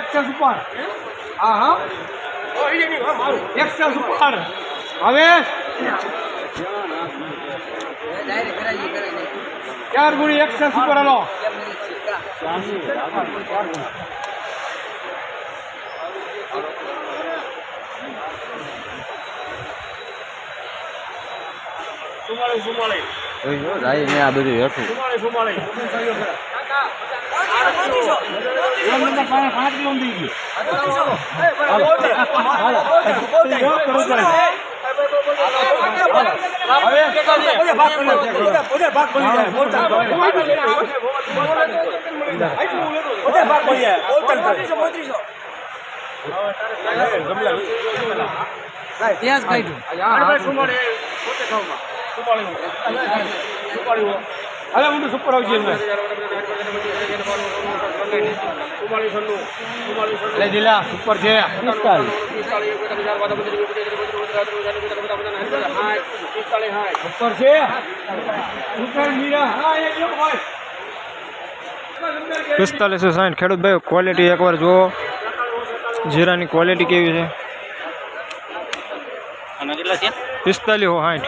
Access ઉપર. હા હા એક્સેસ ઉપર. હવે? ચાર ગુણી એક્સેસ ઉપર હલો. સુમાળી સુમાળી. આ બધું હેઠું. સુમાળી સુમાળી. પાંચ કિલો થઈ ગયું પ્યાજ કાઢ્યું હવે હું સુપર આવશે એમને લે દિલા સુપર છે સુપર છે સુપર મીરા હા એક લોકો ભાઈ પિસ્તાલીસો સાઠ ખેડૂત ભાઈ ક્વોલિટી એકવાર જુઓ જીરાની ક્વોલિટી કેવી છે પિસ્તાલીસો સાઠ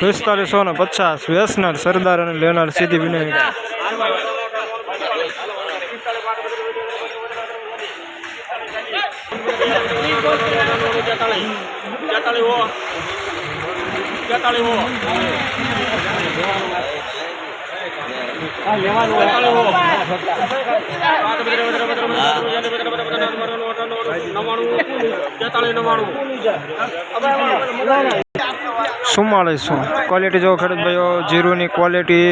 પિસ્તાલીસો ને પચાસ વેચનાર સરદાર અને લેનાર સીધી વિનય ચુમ્માળીસો. ક્વોલિટી જો ખેડૂત ભાઈઓ જીરુની ક્વોલિટી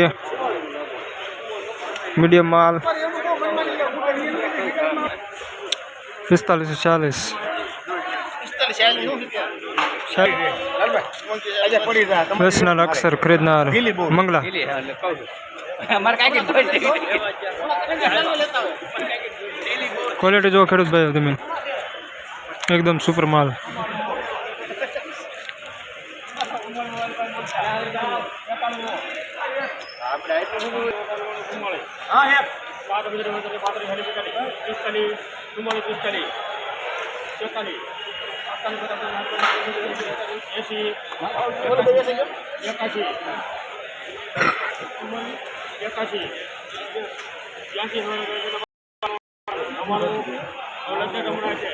મીડિયમ માલ. પિસ્તાલીસો ચાલીસ. વેચનાર અક્ષર ખરીદનાર મંગલા. ક્વોલિટી જો ખેડૂત ભાઈઓ તમે. એકદમ સુપર માલ. હા હે પાંત્રીસ પાંત્રીસ પાંત્રીસ હરી પિસ્તાલીસ પિસ્તાલીસ ચુમ્માલીસ પિસ્તાલીસ છેતાલીસ એસી એકાશી એકાશી ત્યાંસી અમારું લગ્ન હમણાં છે